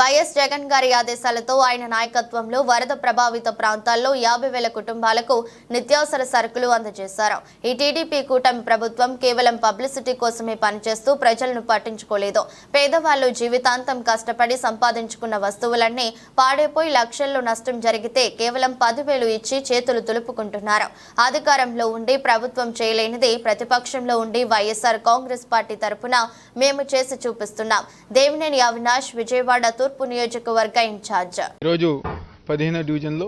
YS Jagan గారి ఆదేశాలతో ఆయన నాయకత్వంలో వరద ప్రభావిత ప్రాంతాల్లో యాభై వేల కుటుంబాలకు నిత్యావసర సరుకులు అందజేశారు. ఈ టీడీపీ కూటమి ప్రభుత్వం కేవలం పబ్లిసిటీ కోసమే పనిచేస్తూ ప్రజలను పట్టించుకోలేదు. పేదవాళ్ళు జీవితాంతం కష్టపడి సంపాదించుకున్న వస్తువులన్నీ పాడైపోయి లక్షల్లో నష్టం జరిగితే కేవలం పదివేలు ఇచ్చి చేతులు దులుపుకుంటున్నారు. అధికారంలో ఉండి ప్రభుత్వం చేయలేనిది ప్రతిపక్షంలో ఉండి వైఎస్ఆర్ కాంగ్రెస్ పార్టీ తరపున మేము చేసి చూపిస్తున్నాం. దేవినేని అవినాష్ విజయవాడతో తూర్పు నియోజకవర్గ ఇన్ఛార్జ్. ఈరోజు పదిహేను డివిజన్లో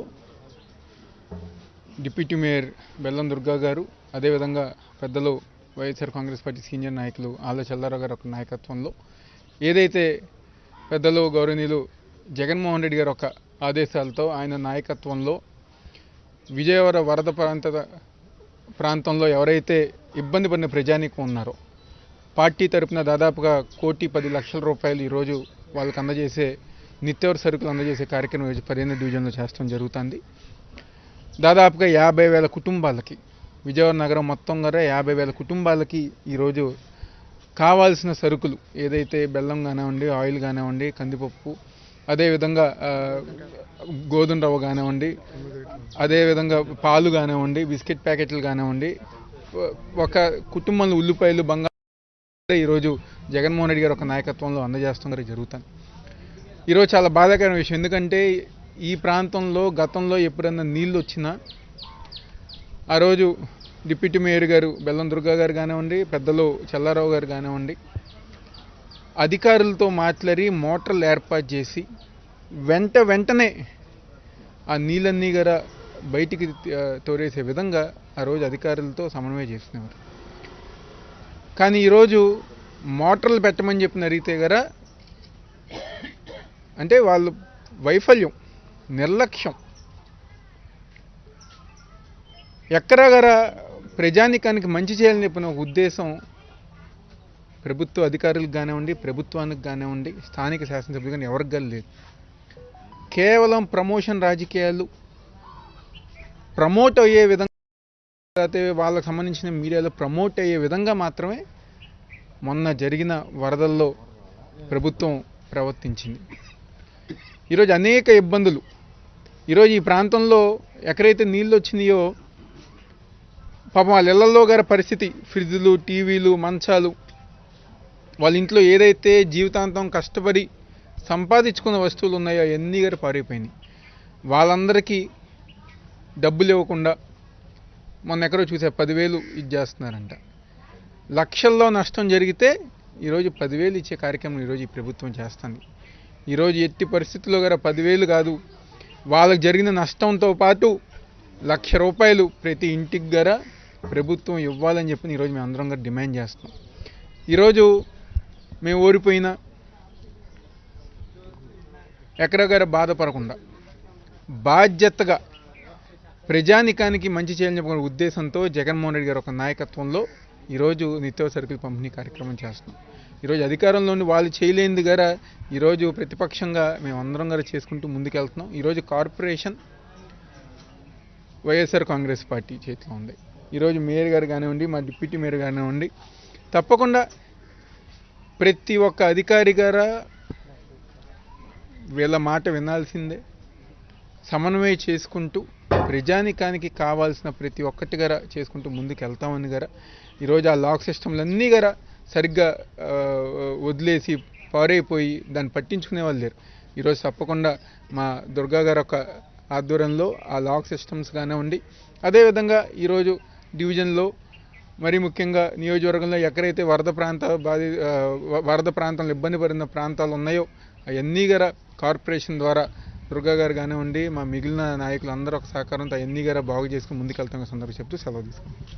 డిప్యూటీ మేయర్ బెల్లం దుర్గా గారు అదేవిధంగా పెద్దలు వైఎస్ఆర్ కాంగ్రెస్ పార్టీ సీనియర్ నాయకులు ఆళ్ళ చల్లారావు గారు ఒక నాయకత్వంలో ఏదైతే పెద్దలు గౌరవనీయులు జగన్మోహన్ రెడ్డి గారు ఒక ఆదేశాలతో ఆయన నాయకత్వంలో విజయవాడ వరద ప్రాంత ప్రాంతంలో ఎవరైతే ఇబ్బంది పడిన ప్రజానికం ఉన్నారో పార్టీ తరపున దాదాపుగా కోటి పది లక్షల రూపాయలు ఈరోజు వాళ్ళకి అందజేసే నిత్యావసర సరుకులు అందజేసే కార్యక్రమం పదిహేను డివిజన్లో చేస్తాం జరుగుతుంది. దాదాపుగా యాభై వేల కుటుంబాలకి విజయవాడ నగరం మొత్తం కూడా యాభై వేల కుటుంబాలకి ఈరోజు కావాల్సిన సరుకులు ఏదైతే బెల్లం కానివ్వండి ఆయిల్ కానివ్వండి కందిపప్పు అదేవిధంగా గోధుమ రవ్వ కానివ్వండి అదేవిధంగా పాలు కానివ్వండి బిస్కెట్ ప్యాకెట్లు కానివ్వండి ఒక కుటుంబంలో ఉల్లిపాయలు బంగారు ఈరోజు జగన్మోహన్ రెడ్డి గారు ఒక నాయకత్వంలో అందజేస్తాం జరుగుతాను ఈరోజు చాలా బాధాకరమైన విషయం. ఎందుకంటే ఈ ప్రాంతంలో గతంలో ఎప్పుడన్నా నీళ్ళు వచ్చినా ఆ రోజు డిప్యూటీ మేయర్ గారు బెల్లం దుర్గా గారు కానివ్వండి పెద్దలు చల్లారావు గారు కానివ్వండి అధికారులతో మాట్లాడి మోటార్లు ఏర్పాటు చేసి వెంట వెంటనే ఆ నీళ్ళన్నీ గర బయటికి తోరేసే విధంగా ఆ రోజు అధికారులతో సమన్వయం చేస్తున్నారు. కానీ ఈరోజు మోటార్లు పెట్టమని చెప్పిన అడిగితే కదా అంటే వాళ్ళు వైఫల్యం నిర్లక్ష్యం. ఎక్కడా గర ప్రజానికానికి మంచి చేయాలని చెప్పిన ఉద్దేశం ప్రభుత్వ అధికారులకు కానివ్వండి ప్రభుత్వానికి కానివ్వండి స్థానిక శాసనసభ్యులు కానీ ఎవరికి కానీ లేదు. కేవలం ప్రమోషన్ రాజకీయాలు ప్రమోట్ అయ్యే విధంగా వాళ్ళకి సంబంధించిన మీడియాలో ప్రమోట్ అయ్యే విధంగా మాత్రమే మొన్న జరిగిన వరదల్లో ప్రభుత్వం ప్రవర్తించింది. ఈరోజు అనేక ఇబ్బందులు. ఈరోజు ఈ ప్రాంతంలో ఎక్కడైతే నీళ్ళు వచ్చినాయో పాపం వాళ్ళ ఇళ్ళలో గారి పరిస్థితి ఫ్రిడ్జ్లు టీవీలు మంచాలు వాళ్ళ ఇంట్లో ఏదైతే జీవితాంతం కష్టపడి సంపాదించుకున్న వస్తువులు ఉన్నాయో అవన్నీ గారు పారైపోయినాయి వాళ్ళందరికీ డబ్బులు ఇవ్వకుండా మొన్న ఎక్కడో చూసే పదివేలు ఇది చేస్తున్నారంట. లక్షల్లో నష్టం జరిగితే ఈరోజు పదివేలు ఇచ్చే కార్యక్రమం ఈరోజు ఈ ప్రభుత్వం చేస్తుంది. ఈరోజు ఎట్టి పరిస్థితుల్లో గారు పదివేలు కాదు. వాళ్ళకి జరిగిన నష్టంతో పాటు లక్ష రూపాయలు ప్రతి ఇంటికి గర ప్రభుత్వం ఇవ్వాలని చెప్పి ఈరోజు మేము అందరం గారు డిమాండ్ చేస్తున్నాం. ఈరోజు మేము ఓడిపోయినా ఎక్కడ గారు బాధపడకుండా బాధ్యతగా ప్రజానికానికి మంచి చేయాలని చెప్పిన ఉద్దేశంతో జగన్మోహన్ రెడ్డి గారు ఒక నాయకత్వంలో ఈరోజు నిత్యావసర సరుకులు పంపిణీ కార్యక్రమం చేస్తున్నాం. ఈరోజు అధికారంలోని వాళ్ళు చేయలేని గారా ఈరోజు ప్రతిపక్షంగా మేము అందరం గారు చేసుకుంటూ ముందుకెళ్తున్నాం. ఈరోజు కార్పొరేషన్ వైఎస్ఆర్ కాంగ్రెస్ పార్టీ చేతిలో ఉంది. ఈరోజు మేయర్ గారు కానివ్వండి మా డిప్యూటీ మేయర్ కానివ్వండి తప్పకుండా ప్రతి ఒక్క అధికారి గారా వీళ్ళ మాట వినాల్సిందే. సమన్వయం చేసుకుంటూ ప్రజానికానికి కావాల్సిన ప్రతి ఒక్కటి గర చేసుకుంటూ ముందుకు వెళ్తామని గర ఈరోజు ఆ లాక్ సిస్టమ్లన్నీ గర సరిగ్గా వదిలేసి పారైపోయి దాన్ని పట్టించుకునే వాళ్ళు లేరు. ఈరోజు తప్పకుండా మా దుర్గా గారు ఒక ఆధ్వర్యంలో ఆ లాక్ సిస్టమ్స్ కానివ్వండి అదేవిధంగా ఈరోజు డివిజన్లో మరి ముఖ్యంగా నియోజకవర్గంలో ఎక్కడైతే వరద ప్రాంత బాధి వరద ప్రాంతంలో ఇబ్బంది పడిన ప్రాంతాలు ఉన్నాయో అవన్నీ గర కార్పొరేషన్ ద్వారా దుర్గా గారు కానివ్వండి మా మిగిలిన నాయకులు అందరూ ఒక సహకారంతో అవన్నీ గారా బాగు చేసుకుని ముందుకెళ్తాం సందర్భం చెప్తూ సెలవు తీసుకుంటాం